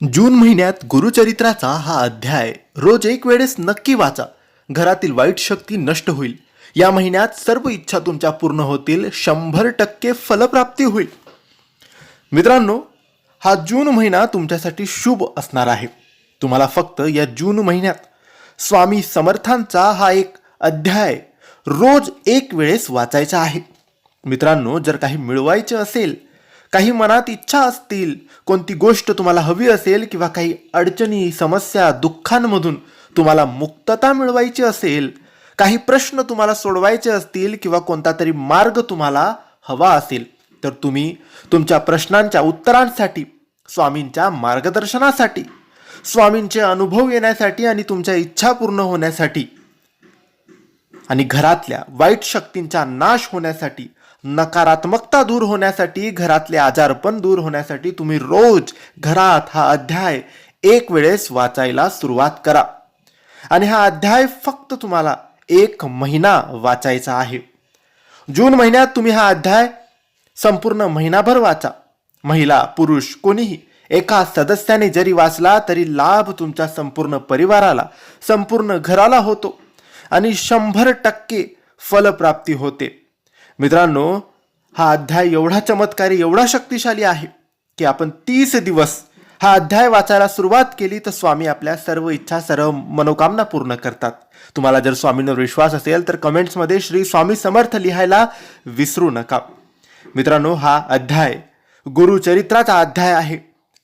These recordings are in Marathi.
जून महिन्यात गुरुचरित्राचा हा अध्याय रोज एक वेळेस नक्की वाचा. घरातील वाईट शक्ती नष्ट होईल. या महिन्यात सर्व इच्छा तुमच्या पूर्ण होतील. शंभर टक्के फलप्राप्ती होईल. मित्रांनो हा जून महिना तुमच्यासाठी शुभ असणार आहे. तुम्हाला फक्त या जून महिन्यात स्वामी समर्थांचा हा एक अध्याय रोज एक वेळेस वाचायचा आहे. मित्रांनो जर काही मिळवायचे असेल काही मनात इच्छा असतील कोणती गोष्ट तुम्हाला हवी असेल किंवा काही अडचणी समस्या दुःखांमधून तुम्हाला मुक्तता मिळवायची असेल काही प्रश्न तुम्हाला सोडवायचे असतील किंवा कोणता तरी मार्ग तुम्हाला हवा असेल तर तुम्ही तुमच्या प्रश्नांच्या उत्तरांसाठी स्वामींच्या मार्गदर्शनासाठी स्वामींचे अनुभव येण्यासाठी आणि तुमच्या इच्छा पूर्ण होण्यासाठी आणि घरातल्या वाईट शक्तींचा नाश होण्यासाठी नकारात्मकता दूर होण्यासाठी घरातले आजारपण दूर होण्यासाठी तुम्ही रोज घरात हा अध्याय एक वेळेस वाचायला सुरुवात करा. आणि हा अध्याय फक्त तुम्हाला एक महिना वाचायचा आहे. जून महिन्यात तुम्ही हा अध्याय संपूर्ण महिनाभर वाचा. महिला पुरुष कोणीही एका सदस्याने जरी वाचला तरी लाभ तुमच्या संपूर्ण परिवाराला संपूर्ण घराला होतो. आणि शंभर टक्के फलप्राप्ती होते. मित्रांनो हा अध्याय एवढा चमत्कारी एवढा शक्तिशाली आहे की आपण तीस दिवस हा अध्याय वाचायला सुरुवात केली तर स्वामी आपल्या सर्व इच्छा सर्व मनोकामना पूर्ण करतात. तुम्हाला जर स्वामींवर विश्वास असेल तर कमेंट्समध्ये श्री स्वामी समर्थ लिहायला विसरू नका. मित्रांनो हा अध्याय गुरुचरित्राचा अध्याय आहे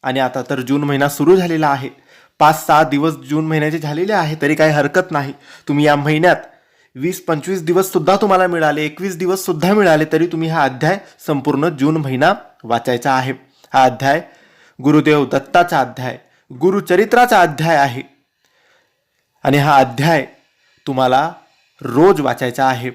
आणि आता तर जून महिना सुरू झालेला आहे. पाच सहा दिवस जून महिन्याचे झालेले आहे तरी काही हरकत नाही. तुम्ही या महिन्यात वीस पंचवीस दिवस सुद्धा तुम्हाला मिळाले एकवीस दिवस सुद्धा मिळाले तरी तुम्ही हा अध्याय संपूर्ण जून महिना वाचायचा आहे. हा अध्याय गुरुदेव दत्ताचा अध्याय गुरुचरित्राचा अध्याय आहे. आणि हा अध्याय तुम्हाला रोज वाचायचा आहे.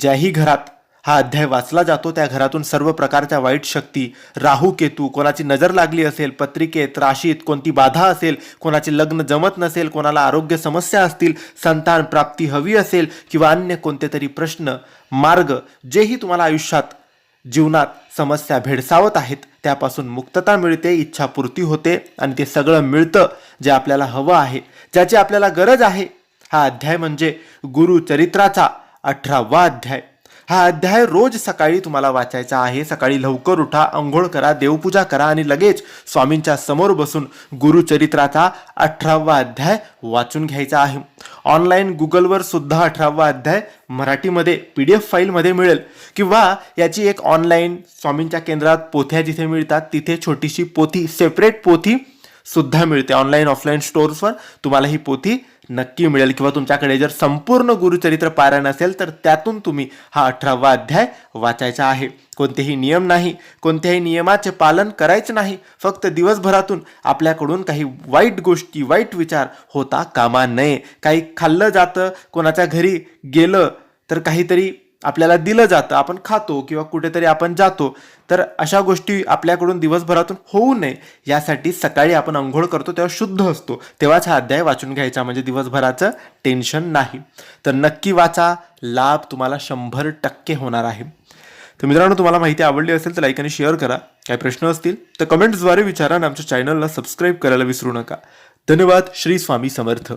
ज्याही घरात हा अध्याय वाचला जातो. त्या घरातून सर्व प्रकारच्या वाईट शक्ती राहू केतू कोणाची नजर लागली असेल पत्रिकेत राशीत कोणती बाधा असेल कोणाचे लग्न जमत नसेल कोणाला आरोग्य समस्या असतील संतान प्राप्ती हवी असेल किंवा अन्य कोणते तरी प्रश्न मार्ग जेही तुम्हाला आयुष्यात जीवनात समस्या भेडसावत आहेत त्यापासून मुक्तता मिळते इच्छापूर्ती होते आणि ते सगळं मिळतं जे आपल्याला हवं आहे ज्याची आपल्याला गरज आहे. हा अध्याय म्हणजे गुरुचरित्राचा अठरावा अध्याय. हा अध्याय रोज सकाळी तुम्हाला वाचायचा आहे. सकाळी लवकर उठा अंघोळ करा देवपूजा करा आणि लगेच स्वामींच्या समोर बसून गुरुचरित्राचा अठरावा अध्याय वाचून घ्यायचा आहे. ऑनलाईन गुगलवर सुद्धा अठरावा अध्याय मराठीमध्ये पी डी एफ फाईलमध्ये मिळेल. किंवा याची एक ऑनलाईन स्वामींच्या केंद्रात पोथ्या जिथे मिळतात तिथे छोटीशी पोथी सेपरेट पोथी सुद्धा मिळते. ऑनलाईन ऑफलाईन स्टोर्सवर तुम्हाला ही पोथी नक्की मिळेल. किंवा तुमच्याकडे जर संपूर्ण गुरुचरित्र पारायण असेल तर त्यातून तुम्ही हा अठरावा अध्याय वाचायचा आहे. कोणतेही नियम नाही कोणत्याही नियमाचे पालन करायचे नाही. फक्त दिवसभरातून आपल्याकडून काही वाईट गोष्टी वाईट विचार होता कामा नये. काही खाल्लं जातं कोणाच्या घरी गेलं तर काहीतरी आपल्याला दिलं जातं आपण खातो किंवा कुठेतरी आपण जातो तर अशा गोष्टी आपल्याकडून दिवसभरातून होऊ नये. यासाठी सकाळी आपण अंघोळ करतो तेव्हा शुद्ध असतो. तेव्हाच हा अध्याय वाचून घ्यायचा म्हणजे दिवसभराचं टेन्शन नाही. तर नक्की वाचा लाभ तुम्हाला शंभर टक्के होणार आहे. तर मित्रांनो तुम्हाला माहिती आवडली असेल तर लाईक आणि शेअर करा. काही प्रश्न असतील तर कमेंट्सद्वारे विचारा आणि आमच्या चॅनलला सबस्क्राईब करायला विसरू नका. धन्यवाद. श्री स्वामी समर्थ.